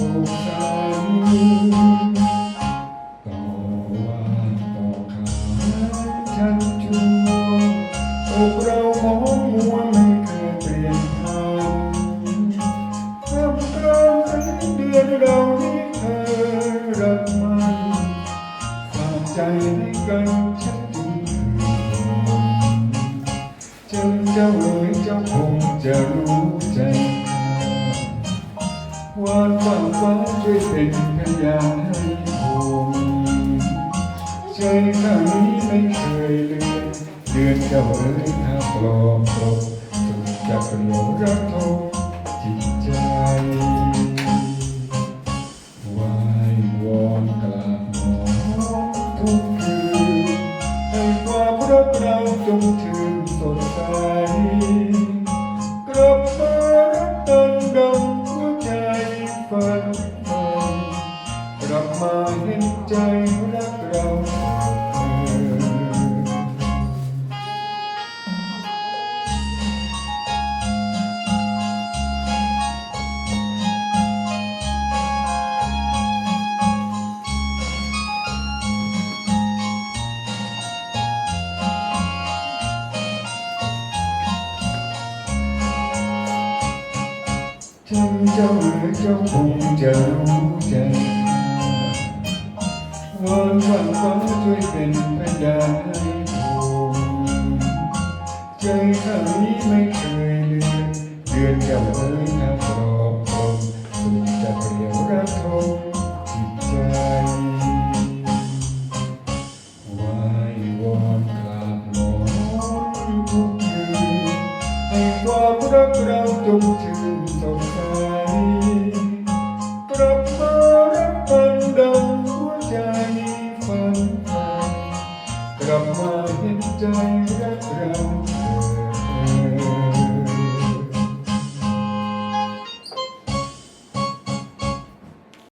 ตรงมองไม่สงสัยต่อว่าต่อขานชันชัวอกเรามองมั วไม่เคยเปลี่ยนทางทำกลางเดือนเราที่เธอรักมันฝากใจให้กันชัดจริงจนเจ้านฟ้าช่วยเป็นพยานให้ผมใจข้างนี้ไม่เคยเลือนเดือนเจ้าเอ๋ยถ้าปลอมปลบสุดจะเปลี่ยวรักทงจิตใจวายวอนกราบหมอทุกคืนให้ความรักเราจงชื่น เห็นใจรักเราเธอฉันเจ้าเอ๋ยเจ้าคงจะรู้ใจ วอนฟ้าฟ้าช่วยเป็นพยานให้ผมใจข้างนี้ไม่เคยเลือนเดือนเจ้าเอ๋ยถ้าปลอบปลงสุดจะเปลี่ยวรักทงจิตใจวายวอนกราบหมอนทุกคืนให้ความรักเราจงชื่น Come on, enjoy the ground.